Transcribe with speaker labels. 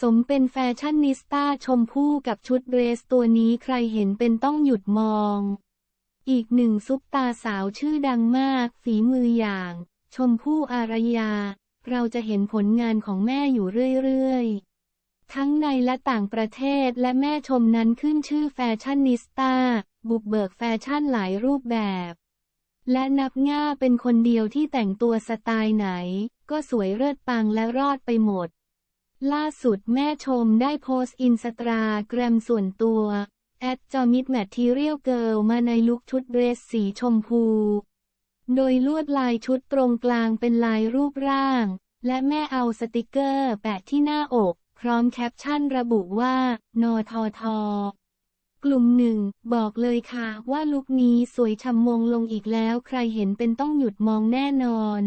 Speaker 1: สมเป็นแฟชั่นนิสต้าชมพู่กับชุดเดรสตัวนี้ใครเห็นเป็นต้องหยุดมอง อีกหนึ่งซุปตาสาวชื่อดังมาก ฝีมืออย่าง ชมพู่อารยา เราจะเห็นผลงานของแม่อยู่เรื่อยๆ ทั้งในและต่างประเทศและแม่ชมนั้นขึ้นชื่อแฟชั่นนิสต้าบุกเบิกแฟชั่นหลายรูปแบบ และนับง่าเป็นคนเดียวที่แต่งตัวสไตล์ไหน ก็สวยเลิศปังและรอดไปหมด ล่าสุดแม่ชมได้โพสต์อินสตาแกรมส่วนตัวแอดจอมิดแมททีเรียลเกิลมาในลุคชุดเดรสสีชมพู โดยลวดลายชุดตรงกลางเป็นลายรูปร่าง และแม่เอาสติกเกอร์แปะที่หน้าอก พร้อมแคปชั่นระบุว่านอทอทอกลุ่มหนึ่ง บอกเลยค่ะว่าลุคนี้สวยชำมงลงอีกแล้วใครเห็นเป็นต้องหยุดมองแน่นอน